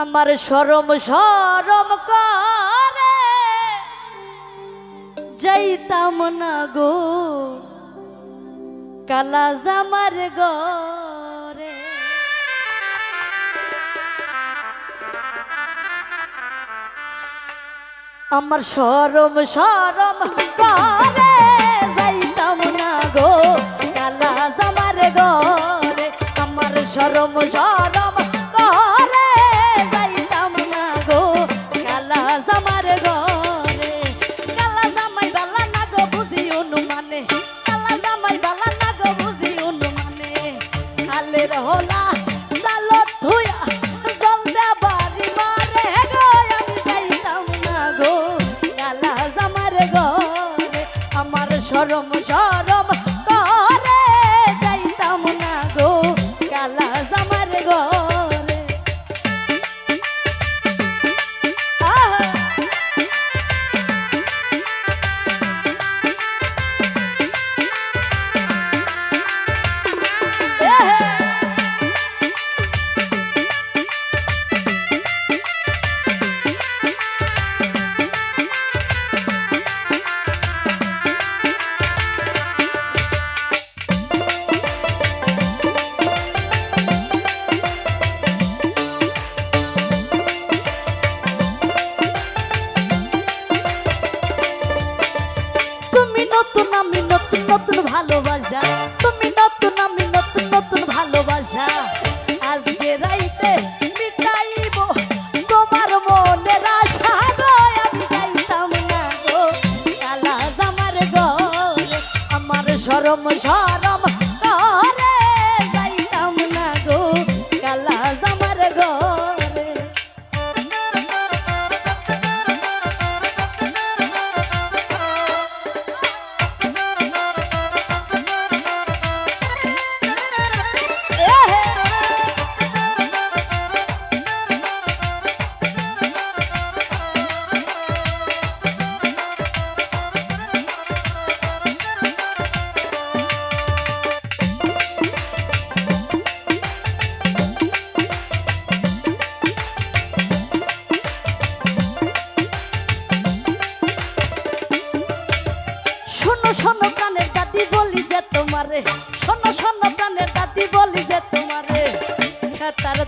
আমার সরম সরম করে। যাইতাম না গো, কালা জামার গরে আমার সরম সরম করে। যাইতাম না গো, কালা জামার গরে আমার সরম সরম গরম সব গরম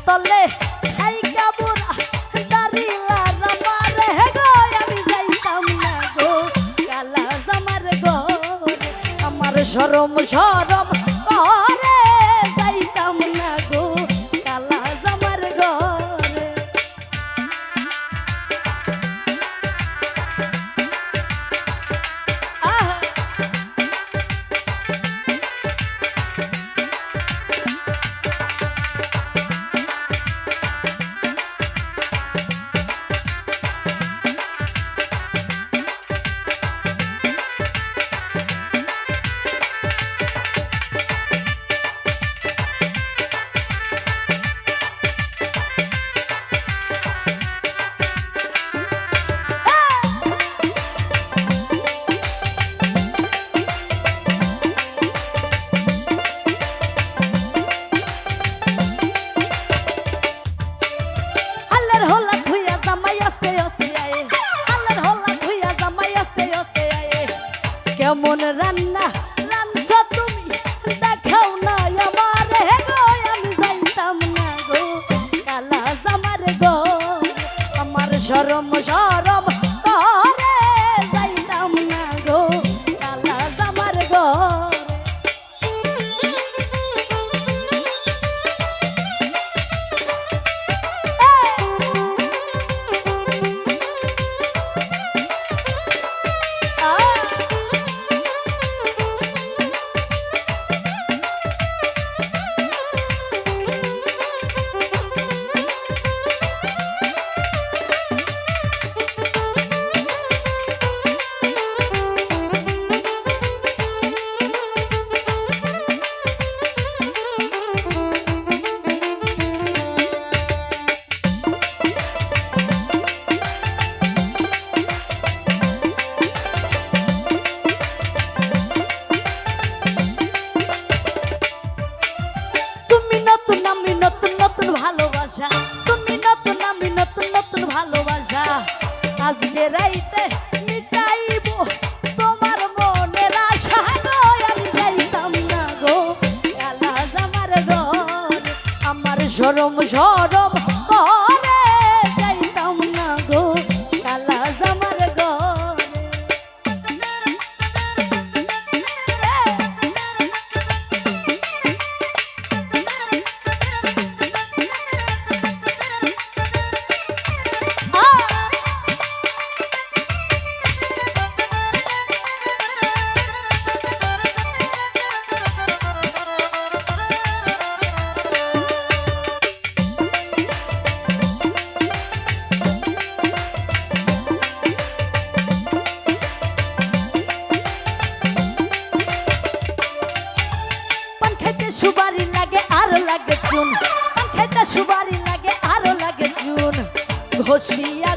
তলে। এই কাবুর দাঁড়িলা রামারে গো, আমি যাইতাম না গো। কালা আমার গো আমার সরম সরম এমন রান্না ভালোবাসা। তুমি নতুন, আমি নতুন নতুন ভালোবাসা। আজকে রাইতে মিটাইব, তোমার মনের আশা গো আমি যাইতাম না আমার ঘর, আমার সরম সরম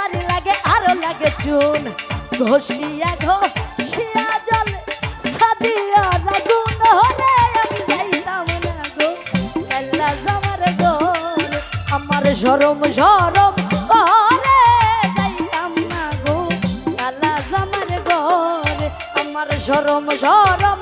বাড়ি লাগে, আরও লাগে চুন। ঘষিয়া ঘষিয়া জল সাদিয়া রাগুন। হলে আমি যাইতাম না গো এল্লা জামার গো আমার সরম সরম করে যাইতাম না গো এল্লা জামার গো আমার সরম সরম